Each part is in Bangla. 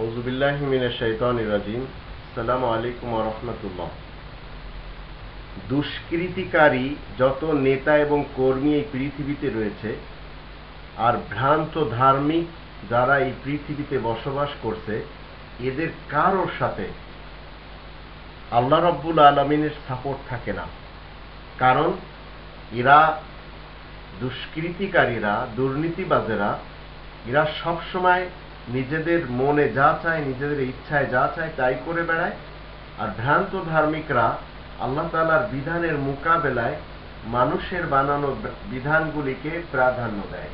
আউজুবিল্লাহ মিনাশ শাইতানির রাজিম। আসসালামু আলাইকুম রাহমাতুল্লাহ। দুষ্কৃতিকারী যত নেতা এবং কর্মী এই পৃথিবীতে রয়েছে, আর ভ্রান্ত ধার্মিক যারা এই পৃথিবীতে বসবাস করছে, এদের কারোর সাথে আল্লাহ রব্বুল আলমিনের সাপোর্ট থাকে না। কারণ এরা দুষ্কৃতিকারীরা, দুর্নীতিবাজেরা, এরা সবসময় নিজেদের মনে যা চায়, নিজেদের ইচ্ছায় যা চায়, তাই করে বেড়ায়। আর ভ্রান্ত ধার্মিকরা আল্লাহ তালার বিধানের মোকাবেলায় মানুষের বানানো বিধানগুলিকে প্রাধান্য দেয়।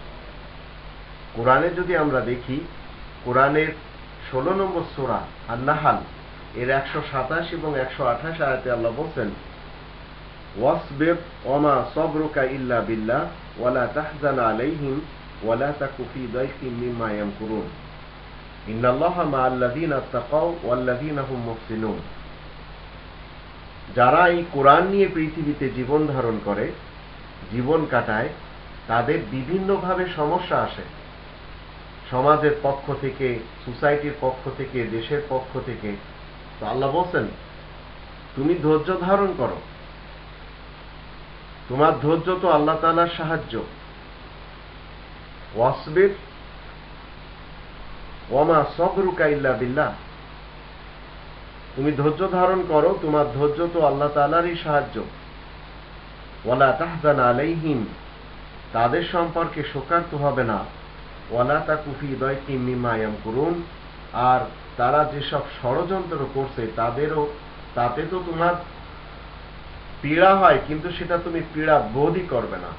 কোরআনে যদি আমরা দেখি, কোরআনের ষোলো নম্বর সোরা আন্নাহাল এর একশো সাতাশ এবং একশো আঠাশ আয়াতে আল্লাহ বলছেন, ওয়াসবির ওমা সবরুকা ইল্লা বিল্লাহ, ওয়ালা তাহজান আলাইহিম, ওয়ালা তাকু ফি দাইকিম মিম্মা ইয়ামকুরুন। ইন্নাল্লাহা মা আল্লাযীনা তাকাও ওয়াল্লাযীনা হুম মুহসিনুন যারা এই কোরআন নিয়ে পৃথিবীতে জীবন ধারণ করে, জীবন কাটায়, তাদের বিভিন্নভাবে সমস্যা আসে। সমাজের পক্ষ থেকে, সোসাইটির পক্ষ থেকে, দেশের পক্ষ থেকে। তো আল্লাহ বলছেন, তুমি ধৈর্য ধারণ করো। তোমার ধৈর্য তো আল্লাহ তালার সাহায্য। ওয়াসবির ওমা সবরুকা ইল্লা বিল্লাহ। তুমি ধৈর্য ধারণ করো, তোমার ধৈর্য তো আল্লাহ তালারই সাহায্য। ওয়ালা তাহজান আলাইহিম, তাদের সম্পর্কে শোকার্ত হবে না। ওয়ালা তা কুফি দয়কি মিমায়াম করুন আর তারা যেসব ষড়যন্ত্র করছে, তাদেরও, তাতে তো তোমার পীড়া হয়, কিন্তু সেটা তুমি পীড়া বোধই করবে না।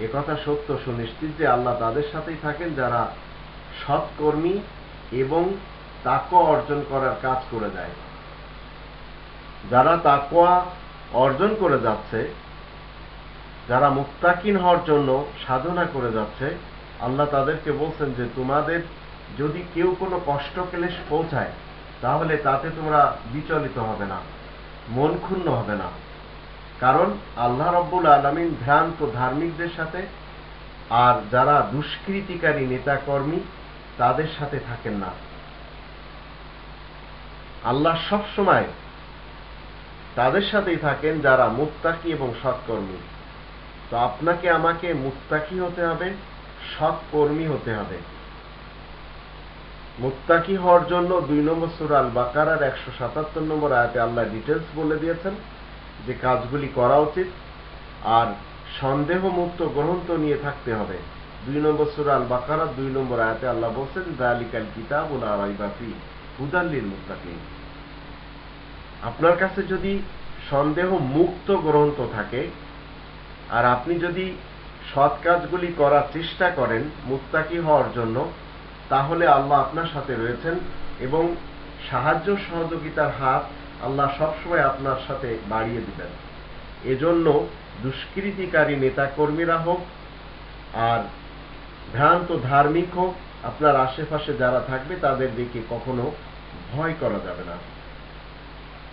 একথা সত্য সুনিশ্চিত যে আল্লাহ তাদের সাথেই থাকেন যারা সৎকর্মী এবং তাকওয়া অর্জন করার কাজ করে যায়। যারা তাকওয়া অর্জন করে যাচ্ছে, যারা মুক্তাকিন হওয়ার জন্য সাধনা করে যাচ্ছে, আল্লাহ তাদেরকে বলছেন যে তোমাদের যদি কেউ কোনো কষ্ট ক্লেশ পৌঁছায়, তাহলে তাতে তোমরা বিচলিত হবে না মন ক্ষুণ্ণ হবে না। কারণ আল্লাহ রব্বুল আলমিন ভ্রান্ত ধার্মিকদের সাথে আর যারা দুষ্কৃতিকারী নেতাকর্মী, তাদের সাথে থাকেন না। আল্লাহ সব সময় তাদের সাথেই থাকেন যারা মুত্তাকি এবং সৎকর্মী। তো আপনাকে, আমাকে মুত্তাকি হতে হবে, সৎকর্মী হতে হবে। মুত্তাকি হওয়ার জন্য দুই নম্বর সুরাল বাকারার একশো সাতাত্তর নম্বর আয়াতে আল্লাহ ডিটেলস বলে দিয়েছেন। যে কাজগুলি করা উচিত আর সন্দেহ মুক্ত গ্রন্থ নিয়ে থাকতে হবে। দুই নম্বর সুরাল বাকারার দুই নম্বর আয়াতে আল্লাহ বলছেন, দালিকাল কিতাব ওলা রাইবাফি হুদাল্লিল মুত্তাকিন। আপনার কাছে যদি সন্দেহ মুক্ত গ্রন্থ থাকে আর আপনি যদি সৎ কাজগুলি করার চেষ্টা করেন মুত্তাকি হওয়ার জন্য, তাহলে আল্লাহ আপনার সাথে রয়েছেন এবং সাহায্য সহযোগিতার হাত আল্লাহ সবসময় আপনার সাথে বাড়িয়ে দিবেন। এজন্য দুষ্কৃতিকারী নেতাকর্মীরা হোক আর ভ্রান্ত ধার্মিক হোক, আপনার আশেপাশে যারা থাকবে তাদের দিকে কখনো ভয় করা যাবে না।